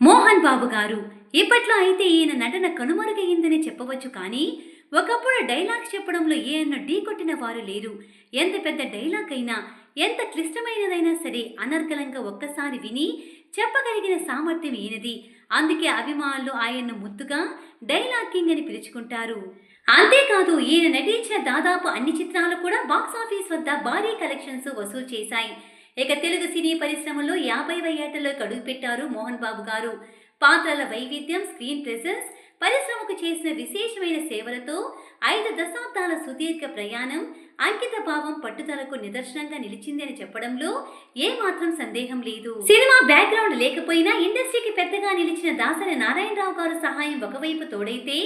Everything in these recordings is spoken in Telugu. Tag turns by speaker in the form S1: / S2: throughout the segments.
S1: మోహన్ బాబు గారు. ఇప్పట్లో అయితే ఈయన నటన కనుమరుగయ్యిందని చెప్పవచ్చు కానీ ఒకప్పుడు డైలాగ్స్ చెప్పడంలో ఈయన్ను ఢీకొట్టిన వారు లేరు. ఎంత పెద్ద డైలాగ్ అయినా ఎంత క్లిష్టమైనదైనా సరే అనర్గలంగా ఒక్కసారి విని చెప్పగలిగిన సామర్థ్యం ఈయనది. అందుకే అభిమానులు ఆయన్ను ముద్దుగా డైలాగ్ కింగ్ అని పిలుచుకుంటారు. అంతేకాదు ఈయన నటించిన దాదాపు అన్ని చిత్రాలు కూడా బాక్సాఫీస్ వద్ద భారీ కలెక్షన్స్ వసూలు చేశాయి. ఇక తెలుగు సినీ పరిశ్రమలో యాభైవ ఏటలోకి అడుగుపెట్టారు మోహన్ బాబు గారు. పాత్రల వైవిధ్యం స్క్రీన్ ప్రెసెన్స్ పరిశ్రమకు చేసిన విశేషమైన సేవలతో ఐదు దశాబ్దాల సుదీర్ఘ ప్రయాణం అంకిత భావం పట్టుదలకు నిదర్శనంగా నిలిచిందని చెప్పడంలో ఏమాత్రం సందేహం లేదు. సినిమా బ్యాక్గ్రౌండ్ లేకపోయినా ఇండస్ట్రీకి పెద్దగా నిలిచిన దాసరి నారాయణరావు గారు సహాయం ఒకవైపు తోడైతే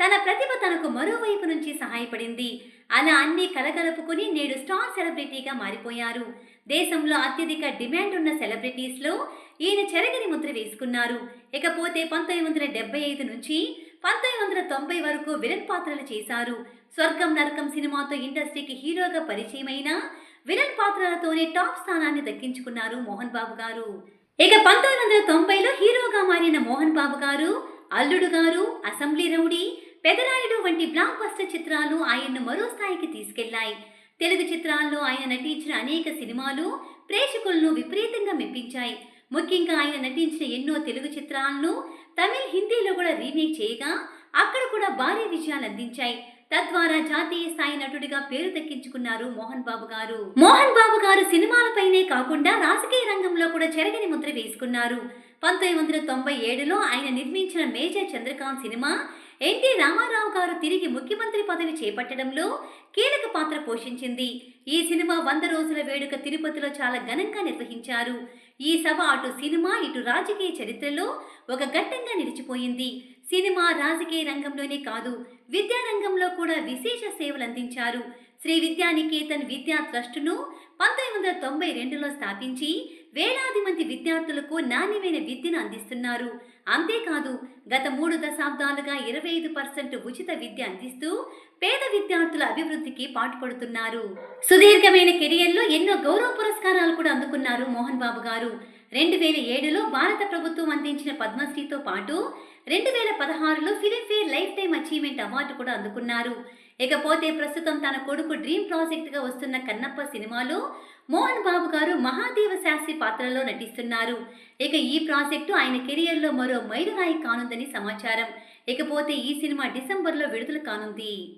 S1: తన ప్రతిభ తనకు మరోవైపు నుంచి సహాయపడింది. అలా అన్ని కలగలుపుకుని నేడు స్టార్ సెలబ్రిటీగా మారిపోయారు. దేశంలో అత్యధిక డిమాండ్ ఉన్న సెలబ్రిటీస్లో ఈయన చెరగని ముద్ర వేసుకున్నారు. ఇకపోతే పంతొమ్మిది వందల డెబ్బై ఐదు నుంచి పంతొమ్మిది వందల తొంభై వరకు విలన్ పాత్రలు చేశారు. స్వర్గం నరకం సినిమాతో ఇండస్ట్రీకి హీరోగా పరిచయమైన విలన్ పాత్రలతోనే టాప్ స్థానాన్ని దక్కించుకున్నారు మోహన్ బాబు గారు. ఇక పంతొమ్మిది వందల తొంభైలో హీరోగా మారిన మోహన్ బాబు గారు అల్లుడు గారు అసెంబ్లీ రౌడీ పెదరాయుడు వంటి బ్లాక్ బస్టర్ చిత్రాలు ఆయన్ను మరో స్థాయికి తీసుకెళ్ళాయి తెలుగు చిత్రాల్లో ఆయన నటించిన అనేక సినిమాలు ప్రేక్షకులను విపరీతంగా మెప్పించాయి. ముఖ్యంగా ఆయన నటించిన ఎన్నో తెలుగు చిత్రాలను తమిళ్ హిందీలో కూడా రీమేక్ చేయగా అక్కడ కూడా భారీ విజయాలు అందించాయి. తద్వారా జాతీయ స్థాయి నటుడిగా పేరు దక్కించుకున్నారు మోహన్ బాబు గారు. మోహన్ బాబు గారు సినిమాలపైనే కాకుండా రాజకీయ రంగంలో కూడా చెరగని ముద్ర వేసుకున్నారు. పంతొమ్మిది వందల తొంభై ఏడులో ఆయన నిర్మించిన Major Chandrakanth cinema NT Rama Rao garu తిరిగి ముఖ్యమంత్రి పదవి చేపట్టడంలో కీలక పాత్ర పోషించింది. ఈ సినిమా వంద రోజుల వేడుక తిరుపతిలో చాలా ఘనంగా నిర్వహించారు. ఈ సభ అటు సినిమా ఇటు రాజకీయ చరిత్రలో ఒక ఘట్టంగా నిలిచిపోయింది. సినిమా రాజకీయ రంగంలోనే కాదు విద్యారంగంలో కూడా విశేష సేవలు అందించారు. శ్రీ విద్యానికేతన్ విద్యా ట్రస్టును పంతొమ్మిది వందల తొంభై రెండులో స్థాపించి వేలాది మంది విద్యార్థులకు నాణ్యమైన విద్యను అందిస్తున్నారు. అంతేకాదు గత మూడు దశాబ్దాలుగా ఇరవై ఐదు పర్సెంట్ ఉచిత విద్య అందిస్తూ పేద విద్యార్థుల అభివృద్ధికి పాటుపడుతున్నారు. సుదీర్ఘమైన కెరియర్లో ఎన్నో గౌరవ పురస్కారాలు కూడా అందుకున్నారు మోహన్ బాబు గారు. రెండు వేల ఏడులో భారత ప్రభుత్వం అందించిన పద్మశ్రీతో పాటు రెండు వేల పదహారులో Filmfare lifetime achievement award కూడా అందుకున్నారు. ఇకపోతే ప్రస్తుతం తన కొడుకు డ్రీమ్ ప్రాజెక్టుగా వస్తున్న కన్నప్ప సినిమాలో మోహన్ బాబు గారు మహాదేవ శాస్త్రి పాత్రలో నటిస్తున్నారు. ఇక ఈ ప్రాజెక్టు ఆయన కెరియర్లో మరో మైలురాయి కానుందని సమాచారం. ఇకపోతే ఈ సినిమా డిసెంబర్లో విడుదల కానుంది.